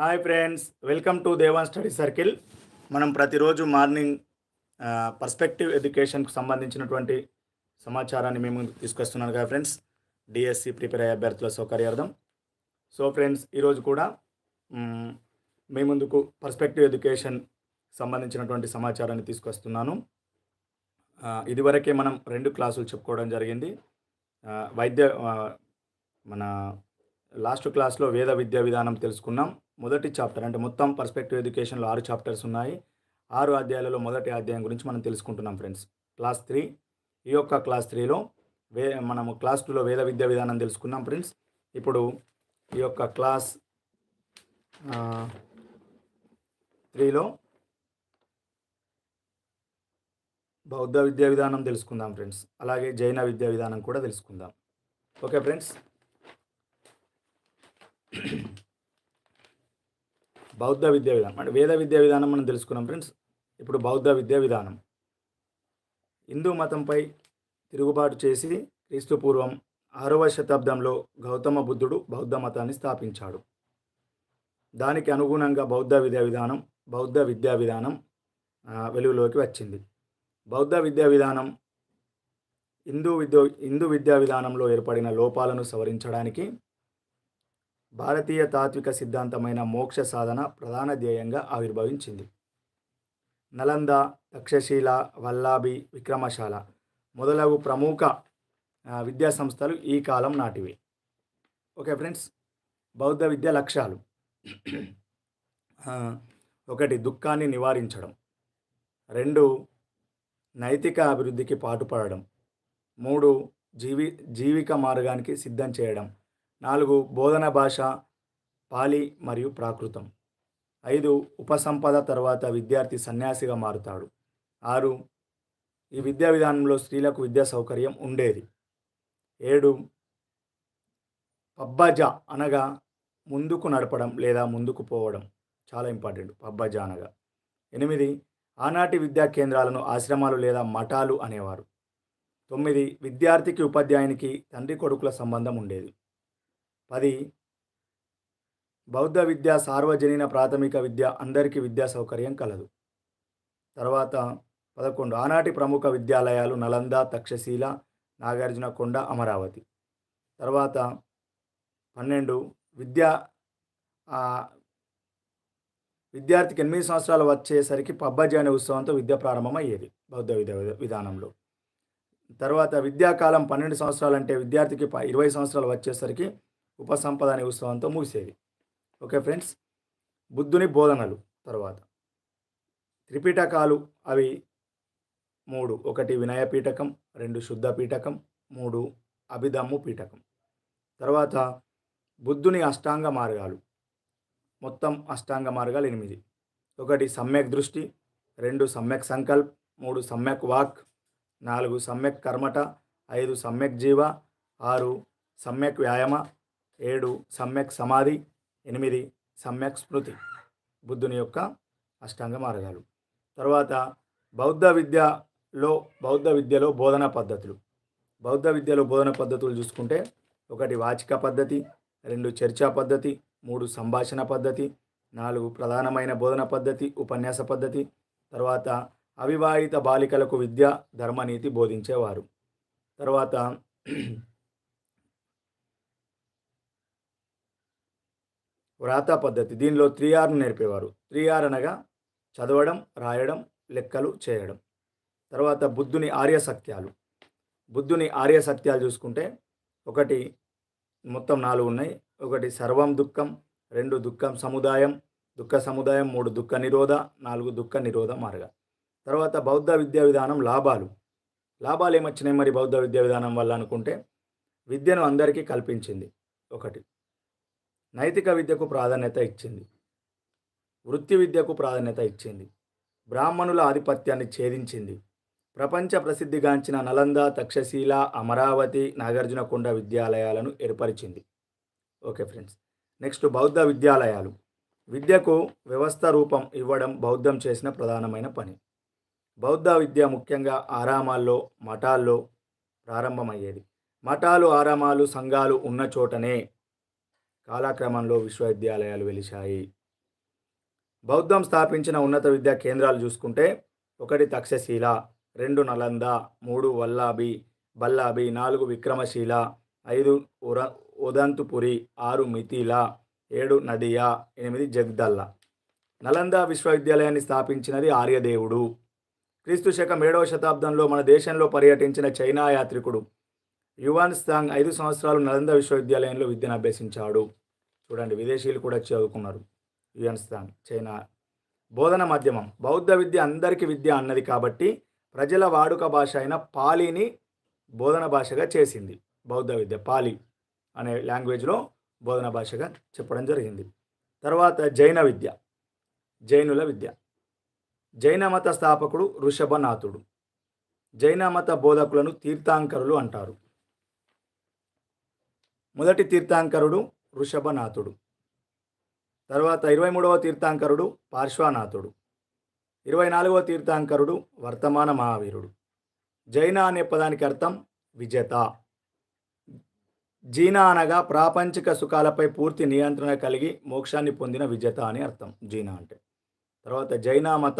Hi friends welcome to Devan study circle. మనం ప్రతిరోజు morning perspective ఎడ్యుకేషన్కు సంబంధించినటువంటి సమాచారాన్ని మేము తీసుకొస్తున్నాను కదా ఫ్రెండ్స్. డిఎస్సి ప్రిపేర్ అయ్యే అభ్యర్థుల సౌకర్యార్థం. సో ఫ్రెండ్స్ ఈరోజు కూడా మీ ముందుకు పర్స్పెక్టివ్ ఎడ్యుకేషన్ సంబంధించినటువంటి సమాచారాన్ని తీసుకొస్తున్నాను. ఇదివరకే మనం రెండు క్లాసులు చెప్పుకోవడం జరిగింది. వైద్య మన లాస్ట్ క్లాస్లో వేద విద్యా విధానం తెలుసుకున్నాం. మొదటి చాప్టర్ అంటే మొత్తం పర్స్పెక్టివ్ ఎడ్యుకేషన్లో ఆరు చాప్టర్స్ ఉన్నాయి. ఆరు అధ్యాయాలలో మొదటి అధ్యాయం గురించి మనం తెలుసుకుంటున్నాం ఫ్రెండ్స్ క్లాస్ త్రీ ఈ యొక్క క్లాస్ త్రీలో వే మనము క్లాస్ టూలో వేద విద్యా విధానం తెలుసుకున్నాం ఫ్రెండ్స్ ఇప్పుడు ఈ యొక్క క్లాస్ త్రీలో బౌద్ధ విద్యా విధానం తెలుసుకుందాం ఫ్రెండ్స్ అలాగే జైన విద్యా విధానం కూడా తెలుసుకుందాం. ఓకే ఫ్రెండ్స్ బౌద్ధ విద్యా విధానం. అంటే వేద విద్యా విధానం మనం తెలుసుకున్నాం ఫ్రెండ్స్. ఇప్పుడు బౌద్ధ విద్యా విధానం. హిందూ మతంపై తిరుగుబాటు చేసి క్రీస్తు పూర్వం ఆరవ శతాబ్దంలో గౌతమ బుద్ధుడు బౌద్ధ మతాన్ని స్థాపించాడు. దానికి అనుగుణంగా బౌద్ధ విద్యా విధానం బౌద్ధ విద్యా విధానం వెలుగులోకి వచ్చింది. బౌద్ధ విద్యా విధానం హిందూ విద్య హిందూ విద్యా విధానంలో ఏర్పడిన లోపాలను సవరించడానికి భారతీయ తాత్విక సిద్ధాంతమైన మోక్ష సాధన ప్రధాన ధ్యేయంగా ఆవిర్భవించింది. నలంద తక్షశీల వల్లాభి విక్రమశాల మొదలగు ప్రముఖ విద్యా సంస్థలు ఈ కాలం నాటివి. ఓకే ఫ్రెండ్స్ బౌద్ధ విద్య లక్ష్యాలు. ఒకటి దుఃఖాన్ని నివారించడం. రెండు నైతిక అభివృద్ధికి పాటుపడడం. మూడు జీవి జీవిక మార్గానికి సిద్ధం చేయడం. నాలుగు బోధన భాష పాలి మరియు ప్రాకృతం. ఐదు ఉపసంపద తర్వాత విద్యార్థి సన్యాసిగా మారుతాడు. ఆరు ఈ విద్యా విధానంలో స్త్రీలకు విద్యా సౌకర్యం ఉండేది. ఏడు పబ్బజ అనగా ముందుకు నడపడం లేదా ముందుకు పోవడం చాలా ఇంపార్టెంట్. పబ్బజ అనగా. ఎనిమిది ఆనాటి విద్యా కేంద్రాలను ఆశ్రమాలు లేదా మఠాలు అనేవారు. తొమ్మిది విద్యార్థికి ఉపాధ్యాయునికి తండ్రి కొడుకుల సంబంధం ఉండేది. పది. బౌద్ధ విద్య సార్వజనీన ప్రాథమిక విద్య అందరికీ విద్యా సౌకర్యం కలదు. తర్వాత పదకొండు. ఆనాటి ప్రముఖ విద్యాలయాలు నలంద తక్షశీల నాగార్జున కొండ అమరావతి. తర్వాత పన్నెండు. విద్యా విద్యార్థికి ఎనిమిది సంవత్సరాలు వచ్చేసరికి పబ్బజి అనే ఉత్సవంతో విద్య ప్రారంభమయ్యేది బౌద్ధ విద్యా విధానంలో. తర్వాత విద్యాకాలం పన్నెండు సంవత్సరాలు అంటే విద్యార్థికి ప- ఇరవై సంవత్సరాలు వచ్చేసరికి ఉపసంపద అనే ఉత్సవంతో ముగిసేవి ఓకే ఫ్రెండ్స్? బుద్ధుని బోధనలు తర్వాత. త్రిపీఠకాలు అవి మూడు. ఒకటి వినయ పీఠకం రెండు శుద్ధ పీఠకం మూడు అభిధమ్ము పీఠకం. తర్వాత బుద్ధుని అష్టాంగ మార్గాలు. మొత్తం అష్టాంగ మార్గాలు ఎనిమిది. ఒకటి సమ్యక్ దృష్టి రెండు సమ్యక్ సంకల్ప్ మూడు సమ్యక్ వాక్ నాలుగు సమ్యక్ కర్మట ఐదు సమ్యక్ జీవ ఆరు సమ్యక్ వ్యాయామ ఏడు సమ్యక్ సమాధి. ఎనిమిది సమ్యక్ స్మృతి. బుద్ధుని యొక్క అష్టాంగ మార్గాలు. తర్వాత బౌద్ధ విద్యలో బౌద్ధ విద్యలో బోధనా పద్ధతులు. బౌద్ధ విద్యలో బోధన పద్ధతులు చూసుకుంటే ఒకటి వాచిక పద్ధతి రెండు చర్చా పద్ధతి మూడు సంభాషణ పద్ధతి నాలుగు ప్రధానమైన బోధన పద్ధతి ఉపన్యాస పద్ధతి తర్వాత అవివాహిత బాలికలకు విద్య ధర్మనీతి బోధించేవారు. తర్వాత వ్రాత పద్ధతి. దీనిలో త్రీ ఆర్ను నేర్పేవారు. త్రీ ఆర్ అనగా చదవడం రాయడం లెక్కలు చేయడం. తర్వాత బుద్ధుని ఆర్య సత్యాలు. బుద్ధుని ఆర్య సత్యాలు చూసుకుంటే ఒకటి మొత్తం నాలుగు ఉన్నాయి. ఒకటి సర్వం దుఃఖం రెండు దుఃఖం సముదాయం దుఃఖ సముదాయం మూడు దుఃఖ నిరోధ నాలుగు దుఃఖ నిరోధ మార్గ. తర్వాత బౌద్ధ విద్యా విధానం లాభాలు. లాభాలు ఏమొచ్చినాయి మరి బౌద్ధ విద్యా విధానం వల్ల అనుకుంటే? విద్యను అందరికీ కల్పించింది. ఒకటి నైతిక విద్యకు ప్రాధాన్యత ఇచ్చింది. వృత్తి విద్యకు ప్రాధాన్యత ఇచ్చింది. బ్రాహ్మణుల ఆధిపత్యాన్ని ఛేదించింది. ప్రపంచ ప్రసిద్ధిగాంచిన నలంద తక్షశీల అమరావతి నాగార్జునకొండ విద్యాలయాలను ఏర్పరిచింది. ఓకే ఫ్రెండ్స్ నెక్స్ట్ బౌద్ధ విద్యాలయాలు. విద్యకు వ్యవస్థ రూపం ఇవ్వడం బౌద్ధం చేసిన ప్రధానమైన పని. బౌద్ధ విద్య ముఖ్యంగా ఆరామాల్లో మఠాల్లో ప్రారంభమయ్యేది. మఠాలు ఆరామాలు సంఘాలు ఉన్న చోటనే కాలక్రమంలో విశ్వవిద్యాలయాలు వెలిశాయి. బౌద్ధం స్థాపించిన ఉన్నత విద్యా కేంద్రాలు చూసుకుంటే ఒకటి తక్షశీల రెండు నలంద మూడు వల్లాభి బల్లాభి నాలుగు విక్రమశీల ఐదు ఉర ఉదంతుపురి ఆరు మిథిల ఏడు నదియా ఎనిమిది జగ్దల్ల. నలంద విశ్వవిద్యాలయాన్ని స్థాపించినది ఆర్యదేవుడు. క్రీస్తు శకం ఏడవ శతాబ్దంలో మన దేశంలో పర్యటించిన చైనా యాత్రికుడు. యువాన్ స్థాంగ్ ఐదు సంవత్సరాలు నలంద విశ్వవిద్యాలయంలో విద్యను అభ్యసించాడు. చూడండి విదేశీయులు కూడా చదువుకున్నారు యువాన్ స్థాంగ్ చైనా. బోధన మాధ్యమం బౌద్ధ విద్య అందరికీ విద్య అన్నది కాబట్టి ప్రజల వాడుక భాష అయిన పాలీని బోధన భాషగా చేసింది. బౌద్ధ విద్య పాలి అనే లాంగ్వేజ్లో బోధన భాషగా చెప్పడం జరిగింది. తర్వాత జైన విద్య జైనుల విద్య. జైన మత స్థాపకుడు ఋషభనాథుడు. జైన మత బోధకులను తీర్థాంకరులు అంటారు. మొదటి తీర్థాంకరుడు ఋషభనాథుడు తర్వాత ఇరవై మూడవ తీర్థాంకరుడు పార్శ్వనాథుడు. ఇరవై నాలుగవ తీర్థాంకరుడు వర్తమాన మహావీరుడు. జైన అనే పదానికి అర్థం విజేత. జీన అనగా ప్రాపంచిక సుఖాలపై పూర్తి నియంత్రణ కలిగి మోక్షాన్ని పొందిన విజేత అని అర్థం జీన అంటే. తర్వాత జైన మత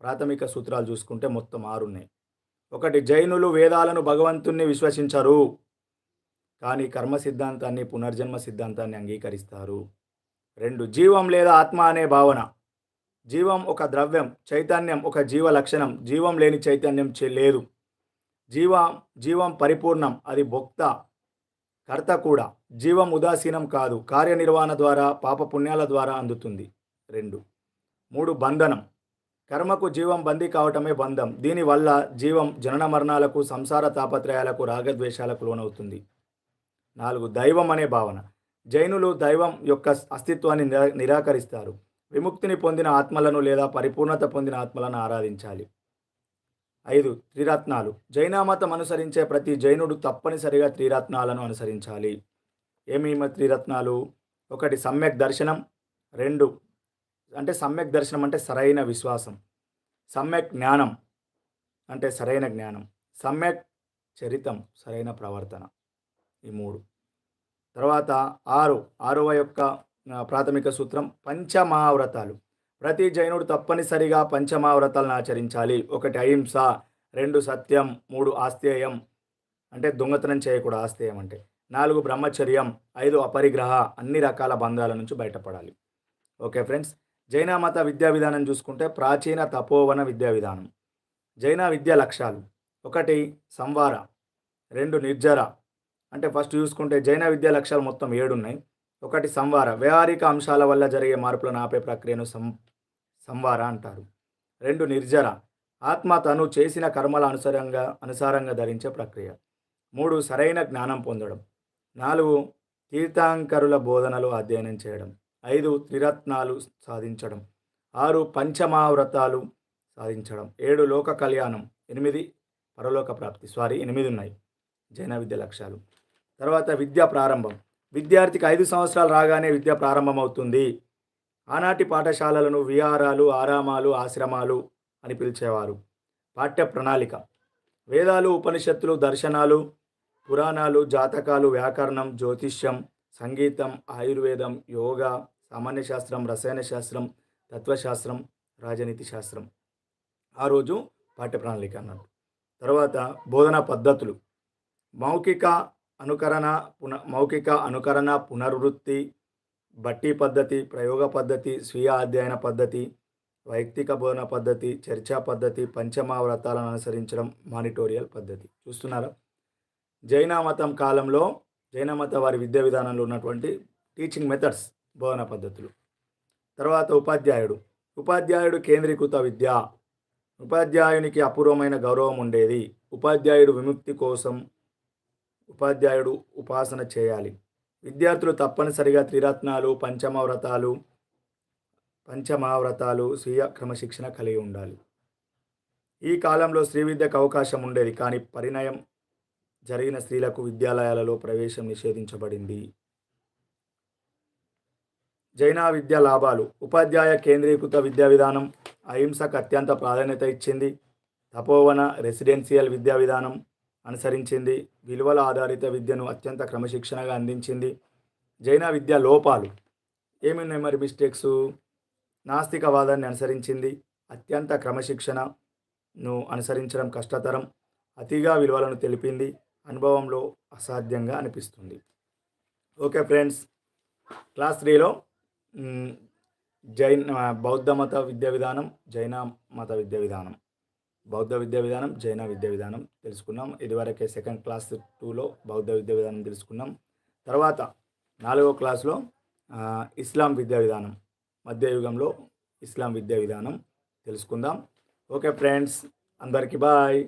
ప్రాథమిక సూత్రాలు చూసుకుంటే మొత్తం ఆరున్నాయి. ఒకటి జైనులు వేదాలను భగవంతుణ్ణి విశ్వసించరు. కానీ కర్మ సిద్ధాంతాన్ని పునర్జన్మ సిద్ధాంతాన్ని అంగీకరిస్తారు. రెండు జీవం లేదా ఆత్మ అనే భావన. జీవం ఒక ద్రవ్యం చైతన్యం ఒక జీవ లక్షణం. జీవం లేని చైతన్యం లేదు. జీవ జీవం పరిపూర్ణం అది భోక్త కర్త కూడా. జీవం ఉదాసీనం కాదు కార్యనిర్వహణ ద్వారా పాపపుణ్యాల ద్వారా అందుతుంది. రెండు మూడు బంధనం. కర్మకు జీవం బందీ కావటమే బంధం. దీనివల్ల జీవం జనన మరణాలకు సంసార తాపత్రయాలకు రాగద్వేషాలకు లోనవుతుంది. నాలుగు దైవం అనే భావన. జైనులు దైవం యొక్క అస్తిత్వాన్ని నిరా- నిరాకరిస్తారు. విముక్తిని పొందిన ఆత్మలను లేదా పరిపూర్ణత పొందిన ఆత్మలను ఆరాధించాలి. ఐదు త్రిరత్నాలు. జైన మతం అనుసరించే ప్రతి జైనుడు తప్పనిసరిగా త్రిరత్నాలను అనుసరించాలి. ఏమేమి త్రిరత్నాలు? ఒకటి సమ్యక్ దర్శనం. రెండు అంటే సమ్యక్ దర్శనం అంటే సరైన విశ్వాసం. సమ్యక్ జ్ఞానం అంటే సరైన జ్ఞానం. సమ్యక్ చరితం సరైన ప్రవర్తన. ఈ మూడు. తర్వాత ఆరు ఆరవ యొక్క ప్రాథమిక సూత్రం పంచమహావ్రతాలు. ప్రతి జైనుడు తప్పనిసరిగా పంచమహావ్రతాలను ఆచరించాలి. ఒకటి అహింస రెండు సత్యం మూడు ఆస్తేయం అంటే దొంగతనం చేయకూడదు ఆస్తేయం అంటే. నాలుగు బ్రహ్మచర్యం ఐదు అపరిగ్రహ అన్ని రకాల బంధాల నుంచి బయటపడాలి. ఓకే ఫ్రెండ్స్ జైన మత విద్యా విధానం చూసుకుంటే ప్రాచీన తపోవన విద్యా విధానం. జైన విద్యా లక్ష్యాలు. ఒకటి సంవార రెండు నిర్జర అంటే ఫస్ట్ చూసుకుంటే జైన విద్యా లక్ష్యాలు మొత్తం ఏడు ఉన్నాయి ఒకటి సంవార. వ్యవహారిక అంశాల వల్ల జరిగే మార్పులను ఆపే ప్రక్రియను సం సంవార అంటారు. రెండు నిర్జర. ఆత్మ తను చేసిన కర్మల అనుసారంగా అనుసారంగా ధరించే ప్రక్రియ. మూడు సరైన జ్ఞానం పొందడం. నాలుగు తీర్థాంకరుల బోధనలు అధ్యయనం చేయడం. ఐదు త్రిరత్నాలు సాధించడం. ఆరు పంచమావ్రతాలు సాధించడం. ఏడు లోక కళ్యాణం. ఎనిమిది పరలోక ప్రాప్తి. సారీ ఎనిమిది ఉన్నాయి. జైన విద్య లక్ష్యాలు. తర్వాత విద్యా ప్రారంభం. విద్యార్థికి ఐదు సంవత్సరాలు రాగానే విద్య ప్రారంభమవుతుంది. ఆనాటి పాఠశాలలను విహారాలు ఆరామాలు ఆశ్రమాలు అని పిలిచేవారు. పాఠ్య ప్రణాళిక. వేదాలు ఉపనిషత్తులు దర్శనాలు పురాణాలు జాతకాలు వ్యాకరణం జ్యోతిష్యం సంగీతం ఆయుర్వేదం యోగా సామాన్య శాస్త్రం రసాయన శాస్త్రం తత్వశాస్త్రం రాజనీతి శాస్త్రం. ఆ రోజు పాఠ్య ప్రణాళిక అన్నారు. తర్వాత బోధనా పద్ధతులు. మౌఖిక అనుకరణ పున మౌఖిక అనుకరణ పునర్వృత్తి బట్టి పద్ధతి ప్రయోగ పద్ధతి స్వీయ అధ్యయన పద్ధతి వైయక్తిక బోధన పద్ధతి చర్చా పద్ధతి పంచమావ్రతాలను అనుసరించడం మానిటోరియల్ పద్ధతి. చూస్తున్నారా? జైన మతం కాలంలో జైన మత వారి విద్యా విధానంలో ఉన్నటువంటి టీచింగ్ మెథడ్స్ బోధన పద్ధతులు. తర్వాత ఉపాధ్యాయుడు. ఉపాధ్యాయుడు కేంద్రీకృత విద్య. ఉపాధ్యాయునికి అపూర్వమైన గౌరవం ఉండేది. ఉపాధ్యాయుడు విముక్తి కోసం ఉపాధ్యాయుడు ఉపాసన చేయాలి. విద్యార్థులు తప్పనిసరిగా త్రిరత్నాలు పంచమవ్రతాలు పంచమావ్రతాలు స్వీయ క్రమశిక్షణ కలిగి ఉండాలి. ఈ కాలంలో స్త్రీ విద్యకు అవకాశం ఉండేది కానీ పరిణయం జరిగిన స్త్రీలకు విద్యాలయాలలో ప్రవేశం నిషేధించబడింది. జైన విద్యా లాభాలు. ఉపాధ్యాయ కేంద్రీకృత విద్యా విధానం అహింసకు అత్యంత ప్రాధాన్యత ఇచ్చింది. తపోవన రెసిడెన్షియల్ విద్యా విధానం అనుసరించింది. విలువల ఆధారిత విద్యను అత్యంత క్రమశిక్షణగా అందించింది. జైన విద్య లోపాలు. ఏమున్నాయి మరి మిస్టేక్స్? నాస్తికవాదాన్ని అనుసరించింది. అత్యంత క్రమశిక్షణను అనుసరించడం కష్టతరం. అతిగా విలువలను తెలిపింది. అనుభవంలో అసాధ్యంగా అనిపిస్తుంది. Okay friends. క్లాస్ త్రీలో జైన్ బౌద్ధ మత విద్యా విధానం జైన మత విద్యా విధానం. బౌద్ధ విద్యా విధానం జైన విద్యా విధానం తెలుసుకున్నాం. ఇదివరకే సెకండ్ క్లాస్ టూలో బౌద్ధ విద్యా విధానం తెలుసుకున్నాం. తర్వాత నాలుగో క్లాస్లో ఇస్లాం విద్యా విధానం మధ్యయుగంలో ఇస్లాం విద్యా విధానం తెలుసుకుందాం. ఓకే ఫ్రెండ్స్ అందరికీ బాయ్.